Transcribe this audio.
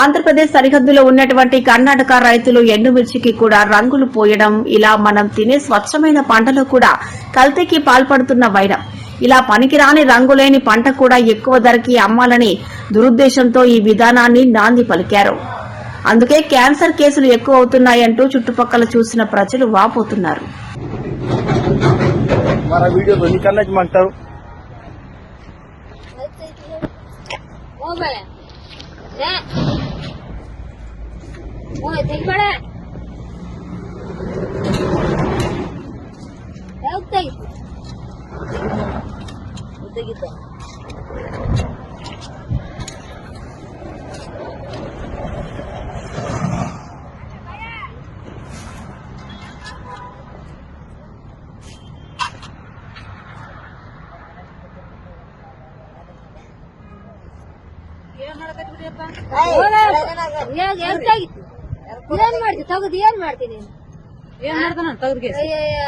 ఆంధ్రప్రదేశ్ సరిహద్దులో ఉన్నటువంటి కర్ణాటక రైతులు ఎండుమిర్చికి కూడా రంగులు పోయడం ఇలా మనం తినే స్వచ్ఛమైన పంటలో కూడా కల్తీకి పాల్పడుతున్న వైరం. ఇలా పనికిరాని రంగులేని పంట కూడా ఎక్కువ ధరకి అమ్మాలని దురుద్దేశంతో ఈ విధానాన్ని నాంది పలికారు. అందుకే క్యాన్సర్ కేసులు ఎక్కువ అవుతున్నాయంటూ చుట్టుపక్కల చూసిన ప్రజలు వాపోతున్నారు. મારા ಓಯ್ ತೆಗಿಬೇಡ ಯಾವ ತೆಗಿತು ತೆಗಿತ ಏನ್ ಮಾಡಕತ್ಬಿಡ್ರಿಯಪ್ಪ ಮಾಡ್ತಿ? ತಗದು ಏನ್ ಮಾಡ್ತೀನಿ ಏನ್ ಮಾಡ್ತಾನ? ಅಯ್ಯಯ್ಯ.